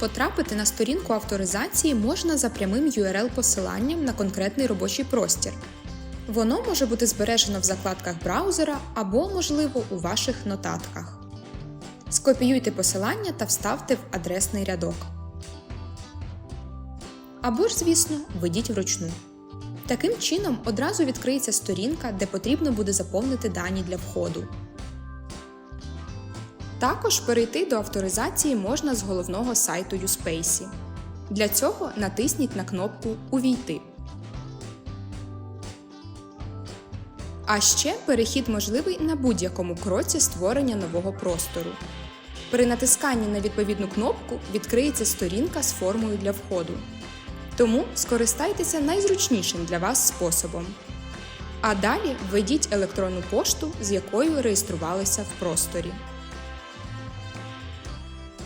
Потрапити на сторінку авторизації можна за прямим URL-посиланням на конкретний робочий простір. Воно може бути збережено в закладках браузера або, можливо, у ваших нотатках. Скопіюйте посилання та вставте в адресний рядок. Або ж, звісно, введіть вручну. Таким чином одразу відкриється сторінка, де потрібно буде заповнити дані для входу. Також перейти до авторизації можна з головного сайту Uspace. Для цього натисніть на кнопку Увійти. А ще перехід можливий на будь-якому кроці створення нового простору. При натисканні на відповідну кнопку відкриється сторінка з формою для входу. Тому скористайтеся найзручнішим для вас способом. А далі введіть електронну пошту, з якою реєструвалися в просторі.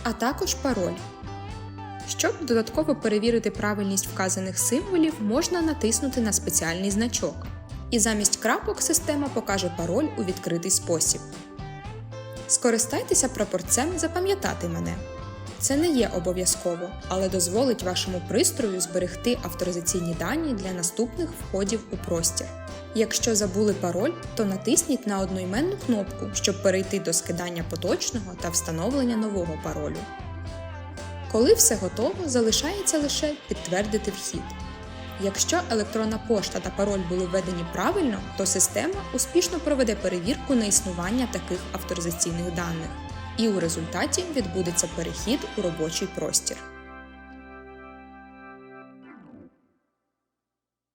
А також пароль. Щоб додатково перевірити правильність вказаних символів, можна натиснути на спеціальний значок. І замість крапок система покаже пароль у відкритий спосіб. Скористайтеся прапорцем Запам'ятати мене. Це не є обов'язково, але дозволить вашому пристрою зберегти авторизаційні дані для наступних входів у простір. Якщо забули пароль, то натисніть на одноіменну кнопку, щоб перейти до скидання поточного та встановлення нового паролю. Коли все готово, залишається лише підтвердити вхід. Якщо електронна пошта та пароль були введені правильно, то система успішно проведе перевірку на існування таких авторизаційних даних, і у результаті відбудеться перехід у робочий простір.